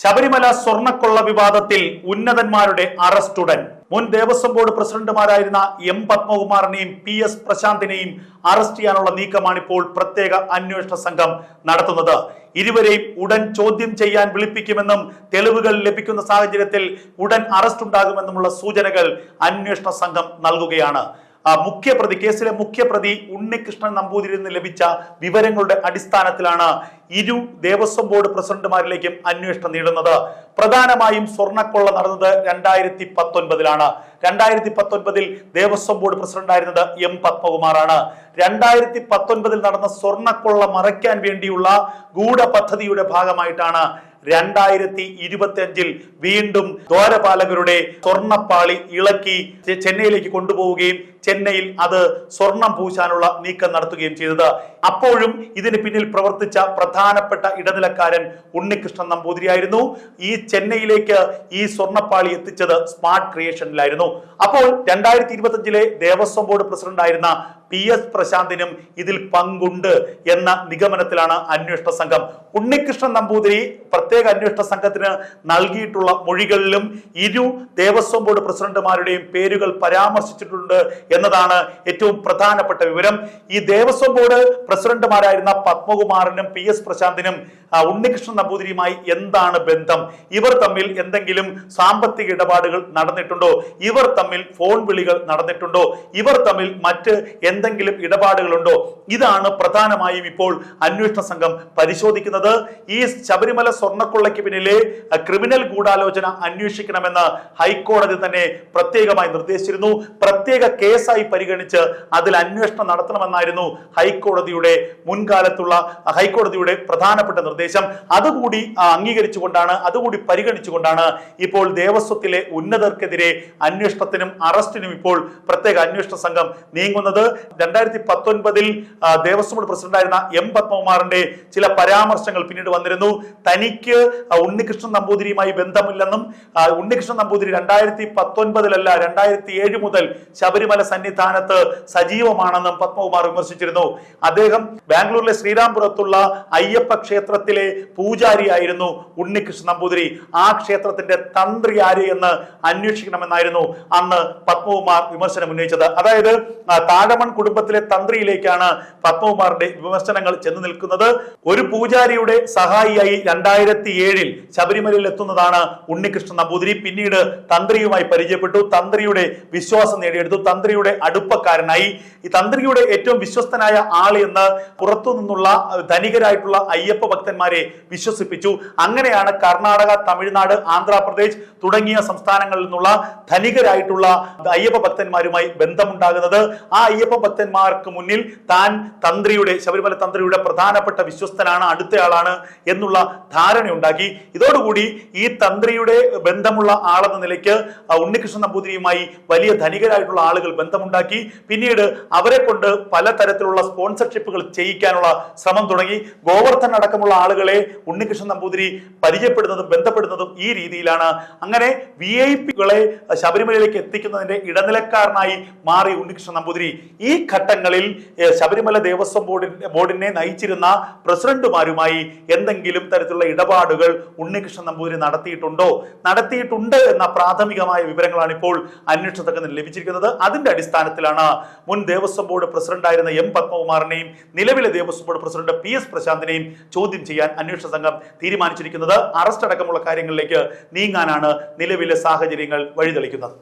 ശബരിമല സ്വർണക്കൊള്ള വിവാദത്തിൽ ഉന്നതന്മാരുടെ അറസ്റ്റുടൻ. മുൻ ദേവസ്വം ബോർഡ് പ്രസിഡന്റുമാരായിരുന്ന എം പത്മകുമാറിനെയും പി എസ് പ്രശാന്തിനെയും അറസ്റ്റ് ചെയ്യാനുള്ള നീക്കമാണ് ഇപ്പോൾ പ്രത്യേക അന്വേഷണ സംഘം നടത്തുന്നത്. ഇരുവരെയും ഉടൻ ചോദ്യം ചെയ്യാൻ വിളിപ്പിക്കുമെന്നും തെളിവുകൾ ലഭിക്കുന്ന സാഹചര്യത്തിൽ ഉടൻ അറസ്റ്റ് ഉണ്ടാകുമെന്നുമുള്ള സൂചനകൾ അന്വേഷണ സംഘം നൽകുകയാണ്. മുഖ്യപ്രതി കേസിലെ മുഖ്യപ്രതി ഉണ്ണികൃഷ്ണൻ നമ്പൂതിരിൽ നിന്ന് ലഭിച്ച വിവരങ്ങളുടെ അടിസ്ഥാനത്തിലാണ് ഇരു ദേവസ്വം ബോർഡ് പ്രസിഡന്റുമാരിലേക്കും അന്വേഷണം നീളുന്നത് പ്രധാനമായും സ്വർണക്കൊള്ള നടന്നത് രണ്ടായിരത്തി പത്തൊൻപതിലാണ് രണ്ടായിരത്തി പത്തൊൻപതിൽ ദേവസ്വം ബോർഡ് പ്രസിഡന്റായിരുന്നത് എം പത്മകുമാറാണ്. രണ്ടായിരത്തി പത്തൊൻപതിൽ നടന്ന സ്വർണക്കൊള്ള മറയ്ക്കാൻ വേണ്ടിയുള്ള ഗൂഢപദ്ധതിയുടെ ഭാഗമായിട്ടാണ് രണ്ടായിരത്തി ഇരുപത്തി അഞ്ചിൽ വീണ്ടും ദ്വാരപാലകരുടെ സ്വർണപ്പാളി ഇളക്കി ചെന്നൈയിലേക്ക് കൊണ്ടുപോവുകയും ചെന്നൈയിൽ അത് സ്വർണം പൂശാനുള്ള നീക്കം നടത്തുകയും ചെയ്തത്. അപ്പോഴും ഇതിന് പിന്നിൽ പ്രവർത്തിച്ച പ്രധാനപ്പെട്ട ഇടനിലക്കാരൻ ഉണ്ണികൃഷ്ണൻ നമ്പൂതിരിയായിരുന്നു ഈ ചെന്നൈയിലേക്ക് ഈ സ്വർണപ്പാളി എത്തിച്ചത് സ്മാർട്ട് ക്രിയേഷനിലായിരുന്നു. അപ്പോൾ രണ്ടായിരത്തി ഇരുപത്തി അഞ്ചിലെ ദേവസ്വം ബോർഡ് പ്രസിഡന്റായിരുന്ന പി എസ് പ്രശാന്തിനും ഇതിൽ പങ്കുണ്ട് എന്ന നിഗമനത്തിലാണ് അന്വേഷണ സംഘം. ഉണ്ണികൃഷ്ണൻ നമ്പൂതിരി പ്രത്യേക അന്വേഷണ സംഘത്തിന് നൽകിയിട്ടുള്ള മൊഴികളിലും ഇരു ദേവസ്വം ബോർഡ് പ്രസിഡന്റുമാരുടെയും പേരുകൾ പരാമർശിച്ചിട്ടുണ്ട് എന്നതാണ് ഏറ്റവും പ്രധാനപ്പെട്ട വിവരം. ഈ ദേവസ്വം ബോർഡ് പ്രസിഡന്റുമാരായിരുന്ന പത്മകുമാറിനും പി എസ് പ്രശാന്തിനും ഉണ്ണികൃഷ്ണൻ നമ്പൂതിരിയുമായി എന്താണ് ബന്ധം? ഇവർ തമ്മിൽ എന്തെങ്കിലും സാമ്പത്തിക ഇടപാടുകൾ നടന്നിട്ടുണ്ടോ? ഇവർ തമ്മിൽ ഫോൺ വിളികൾ നടന്നിട്ടുണ്ടോ? ഇവർ തമ്മിൽ മറ്റ് എന്തെങ്കിലും ഇടപാടുകളുണ്ടോ? ഇതാണ് പ്രധാനമായും ഇപ്പോൾ അന്വേഷണ സംഘം പരിശോധിക്കുന്നത്. ഈ ശബരിമല സ്വർണക്കൊള്ളയ്ക്ക് പിന്നിലെ ക്രിമിനൽ ഗൂഢാലോചന അന്വേഷിക്കണമെന്ന് ഹൈക്കോടതി തന്നെ പ്രത്യേകമായി നിർദ്ദേശിച്ചിരുന്നു. പ്രത്യേക കേസായി പരിഗണിച്ച് അതിൽ അന്വേഷണം നടത്തണമെന്നായിരുന്നു ഹൈക്കോടതിയുടെ മുൻകാലത്തുള്ള ഹൈക്കോടതിയുടെ പ്രധാനപ്പെട്ട നിർദ്ദേശം. അതുകൂടി അംഗീകരിച്ചുകൊണ്ടാണ് അതുകൂടി പരിഗണിച്ചുകൊണ്ടാണ് ഇപ്പോൾ ദേവസ്വത്തിലെ ഉന്നതർക്കെതിരെ അന്വേഷണത്തിനും അറസ്റ്റിനും ഇപ്പോൾ പ്രത്യേക അന്വേഷണ സംഘം നീങ്ങുന്നത്. രണ്ടായിരത്തി പത്തൊൻപതിൽ ദേവസ്വം ബോർഡ് പ്രസിഡന്റായിരുന്ന എം പത്മകുമാറിന്റെ ചില പരാമർശങ്ങൾ പിന്നീട് വന്നിരുന്നു. തനിക്ക് ഉണ്ണികൃഷ്ണൻ നമ്പൂതിരിയുമായി ബന്ധമില്ലെന്നും ഉണ്ണികൃഷ്ണൻ നമ്പൂതിരി രണ്ടായിരത്തി പത്തൊൻപതിലല്ല രണ്ടായിരത്തി ഏഴ് മുതൽ ശബരിമല സന്നിധാനത്ത് സജീവമാണെന്നും പത്മകുമാർ വിമർശിച്ചിരുന്നു. അദ്ദേഹം ബാംഗ്ലൂരിലെ ശ്രീരാംപുരത്തുള്ള അയ്യപ്പ ക്ഷേത്രത്തിലെ പൂജാരിയായിരുന്നു ഉണ്ണികൃഷ്ണൻ നമ്പൂതിരി. ആ ക്ഷേത്രത്തിന്റെ തന്ത്രി ആര് എന്ന് അന്വേഷിക്കണമെന്നായിരുന്നു അന്ന് പത്മകുമാർ വിമർശനം ഉന്നയിച്ചത്. അതായത് താഴമൺ കുടുംബത്തിലെ തന്ത്രിയിലേക്കാണ് പത്മകുമാറിന്റെ വിമർശനങ്ങൾ ചെന്നു നിൽക്കുന്നത്. ഒരു പൂജാരിയുടെ സഹായിയായി രണ്ടായിരത്തി ഏഴിൽ ശബരിമലയിൽ എത്തുന്നതാണ് ഉണ്ണികൃഷ്ണൻ നമ്പൂതിരി. പിന്നീട് തന്ത്രിയുമായി പരിചയപ്പെട്ടു. തന്ത്രിയുടെ വിശ്വാസം നേടിയെടുത്തു. തന്ത്രിയുടെ അടുപ്പക്കാരനായി. ഈ തന്ത്രിയുടെ ഏറ്റവും വിശ്വസ്തനായ ആൾ എന്ന് പുറത്തു നിന്നുള്ള ധനികരായിട്ടുള്ള അയ്യപ്പ ഭക്തന്മാരെ വിശ്വസിപ്പിച്ചു. അങ്ങനെയാണ് കർണാടക തമിഴ്നാട് ആന്ധ്രാപ്രദേശ് തുടങ്ങിയ സംസ്ഥാനങ്ങളിൽ നിന്നുള്ള ധനികരായിട്ടുള്ള അയ്യപ്പ ഭക്തന്മാരുമായി ബന്ധമുണ്ടാകുന്നത്. ആ അയ്യപ്പ ഭക്തന്മാർക്ക് മുന്നിൽ താൻ തന്ത്രിയുടെ ശബരിമല തന്ത്രിയുടെ പ്രധാനപ്പെട്ട വിശ്വസ്തനാണ് അടുത്തയാളാണ് എന്നുള്ള ധാരണയുണ്ടാക്കി. ഇതോടുകൂടി ഈ തന്ത്രിയുടെ ബന്ധമുള്ള ആളെന്ന നിലയ്ക്ക് ഉണ്ണികൃഷ്ണ നമ്പൂതിരിയുമായി വലിയ ധനികരായിട്ടുള്ള ആളുകൾ ബന്ധമുണ്ടാക്കി. പിന്നീട് അവരെ കൊണ്ട് പലതരത്തിലുള്ള സ്പോൺസർഷിപ്പുകൾ ചെയ്യിക്കാനുള്ള ശ്രമം തുടങ്ങി. ഗോവർദ്ധൻ അടക്കമുള്ള ആളുകളെ ഉണ്ണികൃഷ്ണൻ നമ്പൂതിരി പരിചയപ്പെടുന്നതും ബന്ധപ്പെടുന്നതും ഈ രീതിയിലാണ്. അങ്ങനെ വി ഐ പികളെ ശബരിമലയിലേക്ക് എത്തിക്കുന്നതിന്റെ ഇടനിലക്കാരനായി മാറി ഉണ്ണികൃഷ്ണൻ നമ്പൂതിരി. ഈ ഘട്ടങ്ങളിൽ ശബരിമല ദേവസ്വം ബോർഡിന്റെ ബോർഡിനെ നയിച്ചിരുന്ന പ്രസിഡന്റുമാരുമായി എന്തെങ്കിലും തരത്തിലുള്ള ഇടപാടുകൾ ഉണ്ണികൃഷ്ണൻ നമ്പൂതിരി നടത്തിയിട്ടുണ്ടോ? നടത്തിയിട്ടുണ്ട് എന്ന പ്രാഥമികമായ വിവരങ്ങളാണ് ഇപ്പോൾ അന്വേഷണത്തിൽ ലഭിച്ചിരിക്കുന്നത്. അതിന്റെ അടിസ്ഥാനത്തിലാണ് മുൻ ദേവസ്വം ബോർഡ് പ്രസിഡന്റായിരുന്ന എം പത്മകുമാറിനെയും നിലവിലെ Devaswom board president P S പ്രശാന്തിനെയും ചോദ്യം ചെയ്യാൻ അന്വേഷണ സംഘം തീരുമാനിച്ചിരിക്കുന്നത്. അറസ്റ്റ് അടക്കമുള്ള കാര്യങ്ങളിലേക്ക് നീങ്ങാനാണ് നിലവിലെ സാഹചര്യങ്ങൾ വഴിതെളിക്കുന്നത്.